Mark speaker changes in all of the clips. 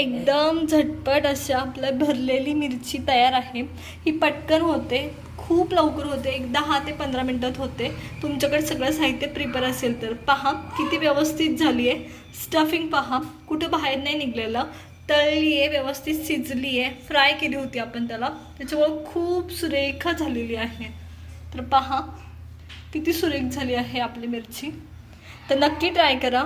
Speaker 1: एकदम झटपट अशा आपल्या भरलेली मिरची तयार आहे. ही पटकन होते खूप लवकर होते एक दहा ते पंधरा मिनटात होते. तुमच्याकडे सगळं साहित्य प्रिपेअर असेल तर पहा किती व्यवस्थित झाली आहे स्टफिंग पहा कुठं बाहेर नाही निघलेलं. तळली आहे व्यवस्थित शिजली आहे फ्राय केली होती आपण त्याला. त्याच्यामुळं खूप सुरेख झालेली आहे. तर पहा किती सुरेख झाली आहे आपली मिरची. तर नक्की ट्राय करा.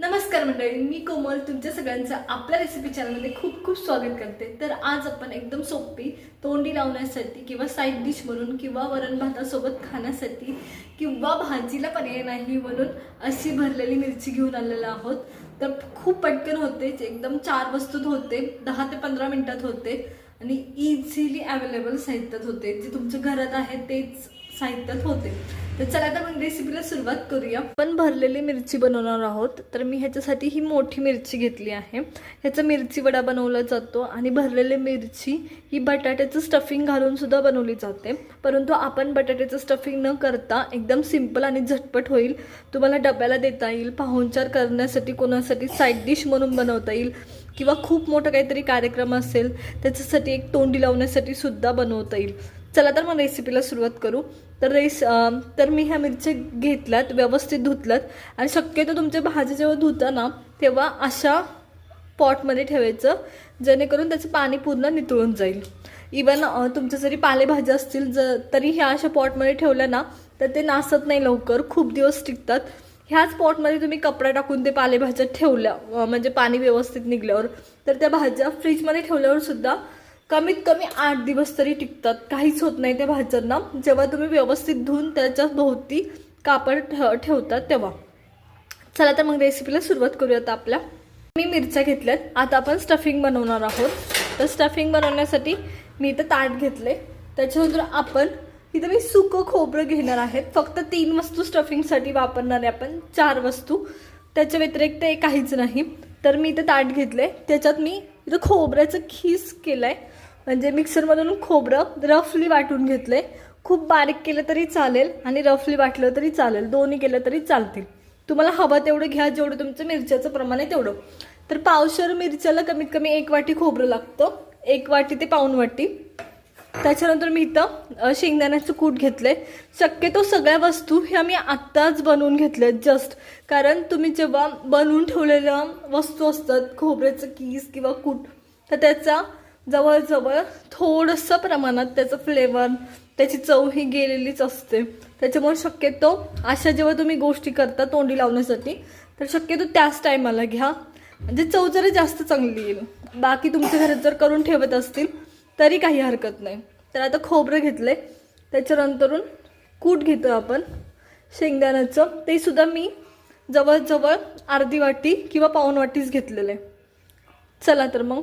Speaker 1: नमस्कार मंडळी मी कोमल तुमच्या सगळ्यांचं आपल्या रेसिपी चॅनलमध्ये खूप खूप स्वागत करते. तर आज आपण एकदम सोपी तोंडी लावण्यासाठी किंवा साईड डिश म्हणून किंवा वरण भातासोबत खाण्यासाठी किंवा भाजीला पर्याय नाही म्हणून अशी भरलेली मिरची घेऊन आलेलो आहोत. तर खूप पटकन होते एकदम चार वस्तूत होते दहा ते पंधरा मिनटात होते आणि इझिली अवेलेबल साहित्यात होते. जे तुमच्या घरात आहे तेच साहित्यात होते. तर चला आता मग रेसिपीला सुरुवात करूया. आपण भरलेली मिरची बनवणार आहोत. तर मी ह्याच्यासाठी ही मोठी मिरची घेतली आहे. ह्याचा मिरची वडा बनवला जातो आणि भरलेली मिरची ही बटाट्याचं स्टफिंग घालून सुद्धा बनवली जाते. परंतु आपण बटाट्याचं स्टफिंग न करता एकदम सिंपल आणि झटपट होईल. तुम्हाला डब्याला देता येईल. पाहुणचार करण्यासाठी कोणासाठी साईड डिश म्हणून बनवता येईल. किंवा खूप मोठा काहीतरी कार्यक्रम असेल त्याच्यासाठी एक तोंडी लावण्यासाठी सुद्धा बनवता येईल. चला तर मग रेसिपीला सुरुवात करू. तर रेस तर मी ह्या मिरच्या घेतल्यात व्यवस्थित धुतल्यात. आणि शक्यतो तुमच्या भाज्या जेव्हा धुता ना तेव्हा अशा पॉटमध्ये ठेवायचं जेणेकरून त्याचं पाणी पूर्ण नितळून जाईल. इवन तुमच्या जरी पालेभाज्या असतील ज तरी ह्या अशा पॉटमध्ये ठेवल्या ना तर ते नासत नाही लवकर खूप दिवस टिकतात. ह्याच पॉटमध्ये तुम्ही कपडा टाकून ते पालेभाज्या ठेवल्या म्हणजे पाणी व्यवस्थित निघल्यावर. तर त्या भाज्या फ्रीजमध्ये ठेवल्यावर सुद्धा कमीत कमी आठ दिवस तरी टिकतात. काहीच होत नाही त्या भाज्यांना. जेव्हा तुम्ही व्यवस्थित धुवून त्याच्या भोवती कापड ठेव ठेवतात तेव्हा. चला तर मग रेसिपीला सुरुवात करूयात आपल्या. मी मिरच्या घेतल्यात. आता आपण स्टफिंग बनवणार आहोत. तर स्टफिंग बनवण्यासाठी मी इथं ताट घेतले त्याच्यानंतर आपण इथं मी सुकं खोबरं घेणार आहेत. फक्त तीन वस्तू स्टफिंगसाठी वापरणार आहे आपण. चार वस्तू. त्याच्या व्यतिरिक्त काहीच नाही. तर मी इथं ताट घेतले त्याच्यात मी इथं खोबऱ्याचं खीस केलं आहे म्हणजे मिक्सरमधून खोबरं रफली वाटून घेतलंय खूप बारीक केलं तरी चालेल आणि रफली वाटलं तरी चालेल. दोन्ही केलं तरी चालतील. तुम्हाला हवं तेवढं घ्या जेवढं तुमचं मिरच्याचं प्रमाण आहे तेवढं. तर पावशर मिरच्याला कमीत कमी एक वाटी खोबरं लागतं. एक वाटी ते पाऊन वाटी. त्याच्यानंतर मी इथं शेंगदाण्याचं कूट घेतलंय. शक्यतो सगळ्या वस्तू ह्या मी आत्ताच बनवून घेतल्यात जस्ट कारण तुम्ही जेव्हा बनवून ठेवलेल्या वस्तू असतात खोबऱ्याचं कीस किंवा कूट तर त्याचा जवळजवळ थोडंसं प्रमाणात त्याचं फ्लेवर त्याची चव ही गेलेलीच असते. त्याच्यामुळे शक्यतो अशा जेव्हा तुम्ही गोष्टी करता तोंडी लावण्यासाठी तर शक्यतो त्याच टायमाला घ्या. म्हणजे चव जरी जास्त चांगली येईल. बाकी तुमच्या घरात जर करून ठेवत असतील तरी काही हरकत नाही. तर आता खोबरं घेतलंय. त्याच्यानंतरून कूट घेतो आपण. शेंगदाण्याचं ते सुद्धा मी जवळजवळ अर्धी वाटी किंवा पाऊन वाटीच घेतलेलं आहे. चला तर मग.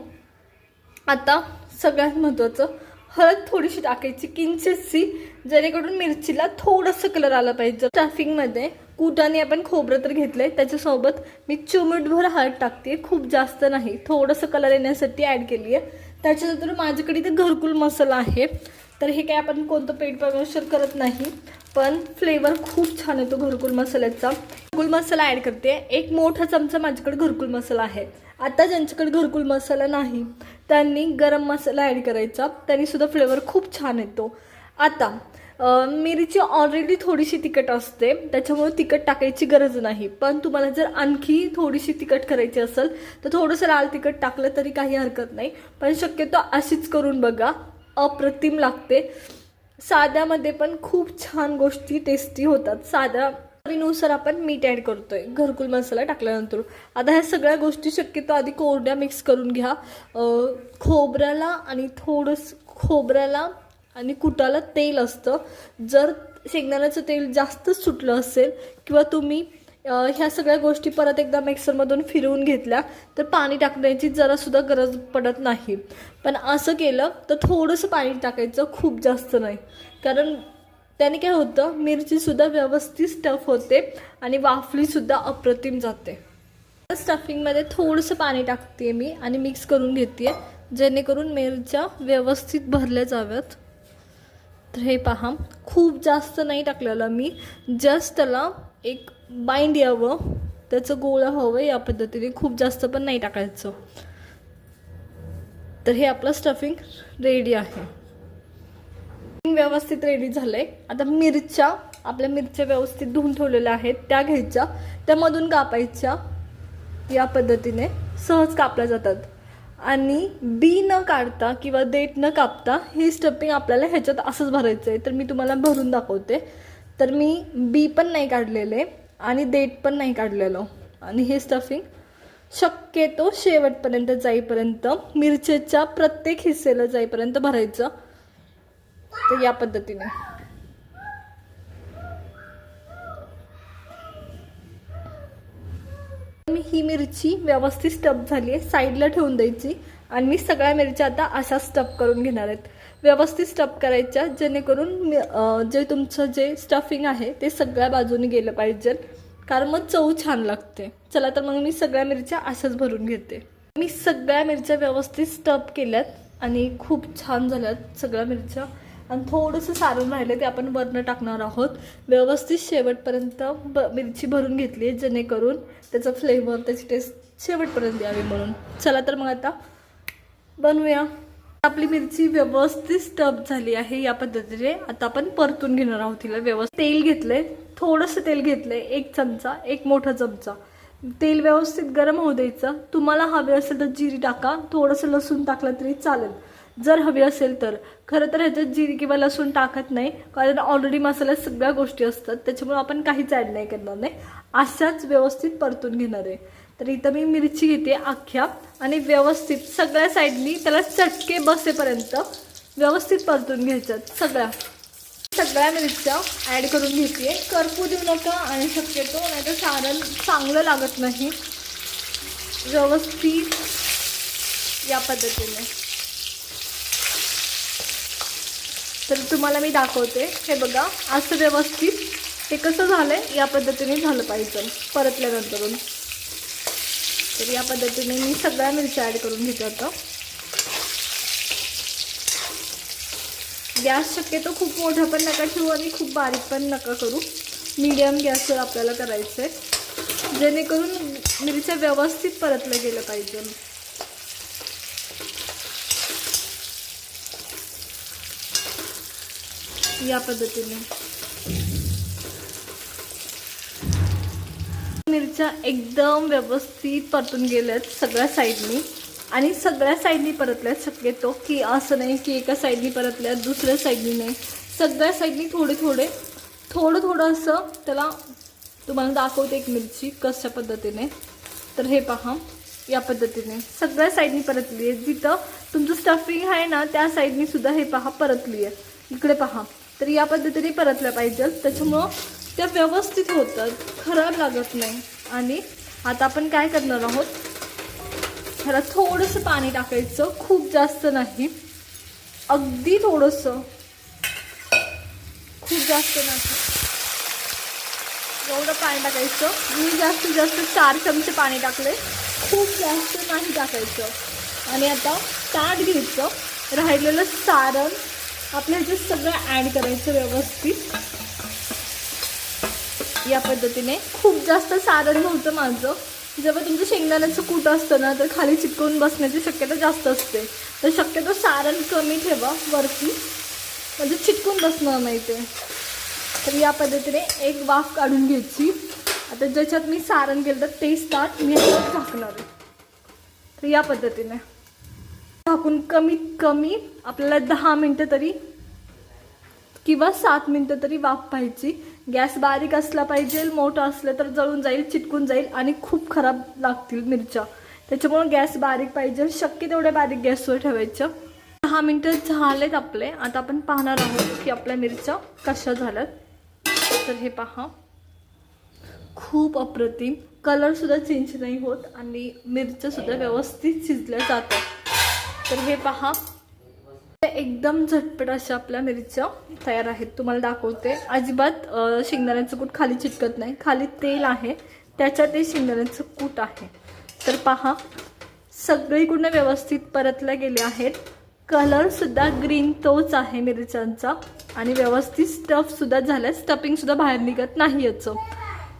Speaker 1: आता सगळ्यात महत्त्वाचं हळद थोडीशी टाकायची किंचितशी जेणेकरून मिरचीला थोडंसं कलर आला पाहिजे. स्टफिंगमध्ये कुटाने आपण खोबरं तर घेतलं आहे त्याच्यासोबत मी चुमटभर हळद टाकते खूप जास्त नाही थोडंसं कलर येण्यासाठी ॲड केली आहे. त्याच्यानंतर माझ्याकडे इथे घरकुल मसाला आहे. तर हे काय आपण कोणतं पेट प्रमोशन करत नाही पण फ्लेवर खूप छान येतो घरकुल मसाल्याचा. घरकुल मसाला ॲड करते. एक मोठा चमचा माझ्याकडे घरकुल मसाला आहे. आता ज्यांच्याकडे घरकुल मसाला नाही त्यांनी गरम मसाला ॲड करायचा. त्यांनीसुद्धा फ्लेवर खूप छान येतो. आता मिरीची ऑलरेडी थोडीशी तिखट असते. त्याच्यामुळे तिखट टाकायची गरज नाही. पण तुम्हाला जर आणखी थोडीशी तिखट करायची असेल तर थोडंसं लाल तिखट टाकलं तरी काही हरकत नाही. पण शक्यतो अशीच करून बघा. अप्रतिम लागते. साध्यामध्ये पण खूप छान गोष्टी टेस्टी होतात. साध्या नुसार आपण मीठ ॲड करतोय. घरकुल मसाला टाकल्यानंतर. आता ह्या सगळ्या गोष्टी शक्यतो आधी कोरड्या मिक्स करून घ्या. खोबऱ्याला आणि थोडंसं खोबऱ्याला आणि कुटाला तेल असतं. जर शेंगदाण्याचं तेल जास्त सुटलं असेल किंवा तुम्ही ह्या सगळ्या गोष्टी परत एकदा मिक्सरमधून फिरवून घेतल्या तर पाणी टाकण्याची जरासुद्धा गरज पडत नाही. पण असं केलं तर थोडंसं पाणी टाकायचं खूप जास्त नाही. कारण त्याने काय होतं मिरचीसुद्धा व्यवस्थित स्टफ होते आणि वाफलीसुद्धा अप्रतिम जाते. स्टफिंगमध्ये थोडंसं पाणी टाकते मी आणि मिक्स करून घेते जेणेकरून मिरच्या व्यवस्थित भरल्या जाव्यात. तर हे पहा खूप जास्त नाही टाकलेलं मी जस्ट त्याला एक बाइंड यावं. त्याचं गोळं हवं या पद्धतीने खूप जास्त पण नाही टाकायचं. तर हे आपलं स्टफिंग रेडी आहे. व्यवस्थित रेडी झालंय. आता मिरच्या आपल्या मिरच्या व्यवस्थित धुवून ठेवलेल्या आहेत त्या घ्यायच्या. त्यामधून कापायच्या. या पद्धतीने सहज कापल्या जातात. आणि बी न काढता किंवा देठ न कापता हे स्टफिंग आपल्याला ह्याच्यात असंच भरायचं आहे तर मी तुम्हाला भरून दाखवते. तर मी बी पण नाही काढलेले आणि देठ पण नाही काढलेलं. आणि हे स्टफिंग शक्यतो शेवटपर्यंत जाईपर्यंत मिरचीच्या प्रत्येक हिस्सेला जाईपर्यंत भरायचं. तर या पद्धतीने. मी ही मिरची व्यवस्थित स्टप झाली आहे. साईडला ठेवून द्यायची. आणि मी सगळ्या मिरच्या आता अशा स्टप करून घेणार आहेत. व्यवस्थित स्टप करायच्या जेणेकरून जे तुमचं जे स्टफिंग आहे ते सगळ्या बाजूने गेलं पाहिजे. कारण मग चव छान लागते. चला तर मग मी सगळ्या मिरच्या अशाच भरून घेते. मी सगळ्या मिरच्या व्यवस्थित स्टप केल्यात. आणि खूप छान झाल्यात सगळ्या मिरच्या. आणि थोडंसं सारून राहिलं ते आपण वरनं टाकणार आहोत. व्यवस्थित शेवटपर्यंत ब मिरची भरून घेतली आहे जेणेकरून त्याचं फ्लेवर त्याची टेस्ट शेवटपर्यंत यावी म्हणून. चला तर मग आता बनवूया. आपली मिरची व्यवस्थित स्टफ झाली आहे या पद्धतीने. आता आपण परतून घेणार आहोत तिला व्यवस्थित. तेल घेतलंय थोडंसं तेल घेतलंय एक चमचा एक मोठा चमचा. तेल व्यवस्थित गरम होऊ द्यायचं. तुम्हाला हवे असेल तर जिरी टाका. थोडंसं लसूण टाकलं तरी चालेल. जर हवी असेल तर. खरं तर ह्याच्यात जिरी किंवा लसूण टाकत नाही. कारण ऑलरेडी मसाल्यात सगळ्या गोष्टी असतात. त्याच्यामुळे आपण काहीच ॲड नाही करणार नाही. अशाच व्यवस्थित परतून घेणार आहे. तर इथं मी मिरची घेते अख्ख्या. आणि व्यवस्थित सगळ्या साईडनी त्याला चटके बसेपर्यंत व्यवस्थित परतून घ्यायच्यात. सगळ्या. सगळ्या मिरच्या ॲड करून घेते करपू देऊ नका आणि शक्यतो नाही तर सारण चांगलं लागत नाही. व्यवस्थित या पद्धतीने. तर तुम्हाला मी दाखवते. हे बघा असं व्यवस्थित हे कसं झालं आहे या पद्धतीने झालं पाहिजे. परतल्यानंतरून. तर या पद्धतीने मी सगळ्या मिरच्या ॲड करून घेते आता. गॅस शक्यतो खूप मोठा पण नका ठेवू आणि खूप बारीक पण नका करू. मीडियम गॅसवर आपल्याला करायचं आहे जेणेकरून मिरच्या व्यवस्थित परतलं गेलं पाहिजे. या पद्धतीने. मिरच्या एकदम व्यवस्थित परतून गेल्यात सगळ्या साईडनी आणि सगळ्या साईडनी परतल्यात शक्यतो की असं नाही की एका साईडनी परतल्यात दुसऱ्या साईडनी नाही. सगळ्या साईडनी थोडे थोडे थोडं थोडं असं त्याला तुम्हाला दाखवते एक मिरची कशा पद्धतीने. तर हे पहा या पद्धतीने. सगळ्या साईडनी परतली आहे. जिथं तुमचं स्टफिंग आहे ना त्या साईडनी सुद्धा हे पहा परतली आहे. इकडे पहा. तर या पद्धतीने परतल्या पाहिजे. त्याच्यामुळं त्या व्यवस्थित होतात. खराब लागत नाही. आणि आता आपण काय करणार आहोत? ह्याला थोडंसं पाणी टाकायचं खूप जास्त नाही. अगदी थोडंसं. खूप जास्त नाही. एवढं पाणी टाकायचं. मी जास्तीत जास्त चार चमचे पाणी टाकले. खूप जास्त नाही टाकायचं. आणि आता ताट घ्यायचं. राहिलेलं सारण. आपल्या ह्याच्यात सगळं ॲड करायचं व्यवस्थित. या पद्धतीने खूप जास्त सारण नव्हतं माझं. जेव्हा तुमचं शेंगदाण्याचं कूट असतं ना तर खाली चिटकवून बसण्याची शक्यता जास्त असते. तर शक्यतो सारण कमी ठेवा वरती. म्हणजे चिटकून बसणार नाही ते. तर या पद्धतीने एक वाफ काढून घ्यायची. आता ज्याच्यात मी सारण केलं तर तेच ताट मी झाकणार आहे. तर या पद्धतीने. झाकून कमीत कमी आपल्याला दहा मिनटं तरी किंवा सात मिनटं तरी वाफ पाहायची. गॅस बारीक असला पाहिजे मोठं असलं तर जळून जाईल चिटकून जाईल आणि खूप खराब लागतील मिरच्या. त्याच्यामुळं गॅस बारीक पाहिजे शक्य तेवढ्या बारीक गॅसवर ठेवायचं. दहा मिनटं झालेत आपले आता आपण पाहणार आहोत की आपल्या मिरच्या कशा झाल्यात. तर हे पहा. खूप अप्रतिम. कलरसुद्धा चेंज नाही होत आणि मिरच्यासुद्धा व्यवस्थित शिजल्या जातात. तर हे पहा. एकदम झटपट अशा आपल्या मिरच्या तयार आहेत. तुम्हाला दाखवते. अजिबात शेंगदाण्याचं कूट खाली चिटकत नाही. खाली तेल आहे. त्याच्यात ते शेंगदाण्याचं कूट आहे. तर पहा सगळीकडनं व्यवस्थित परतल्या गेले आहेत. कलरसुद्धा ग्रीन तोच आहे मिरच्यांचा. आणि व्यवस्थित स्टफसुद्धा झाला स्टफिंगसुद्धा बाहेर निघत नाही याचं.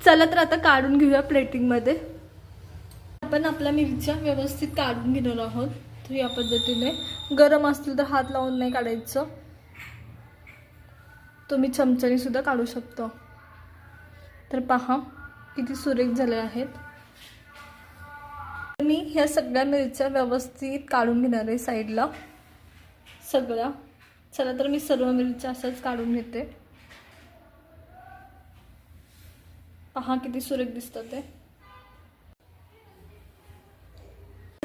Speaker 1: चला तर आता काढून घेऊया प्लेटिंगमध्ये आपण आपल्या मिरच्या व्यवस्थित काढून घेणार आहोत. तर या पद्धतीने गरम असतील तर हात लावून नाही काढायचं. तुम्ही चमच्यानेसुद्धा काढू शकतो. तर पहा किती सुरेख झाले आहेत. मी ह्या सगळ्या मिरच्या व्यवस्थित काढून घेणार आहे साईडला. सगळ्या. चला तर मी सर्व मिरच्या असंच काढून घेते. पहा किती सुरेख दिसतं ते.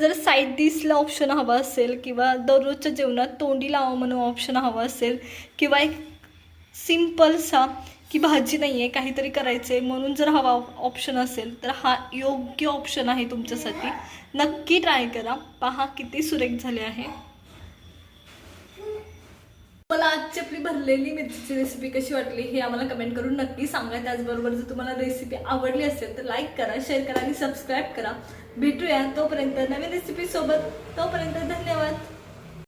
Speaker 1: जर साईड डिशला ऑप्शन हवा असेल किंवा दररोजच्या जेवणात तोंडी लावा म्हणून ऑप्शन हवा असेल किंवा एक सिम्पलसा की भाजी नाही आहे काहीतरी करायचं आहे म्हणून जर हवा ऑप्शन असेल तर हा योग्य ऑप्शन आहे तुमच्यासाठी. नक्की ट्राय करा. पहा किती सुरेख झाले आहे. मला आजची आपली भरलेली मिरचीची रेसिपी कशी वाटली हे आम्हाला कमेंट करून नक्की सांगा. त्याचबरोबर जर तुम्हाला रेसिपी आवडली असेल तर लाईक करा शेअर करा आणि सबस्क्राईब करा. भेटूया तोपर्यंत नवीन रेसिपी सोबत. तोपर्यंत धन्यवाद.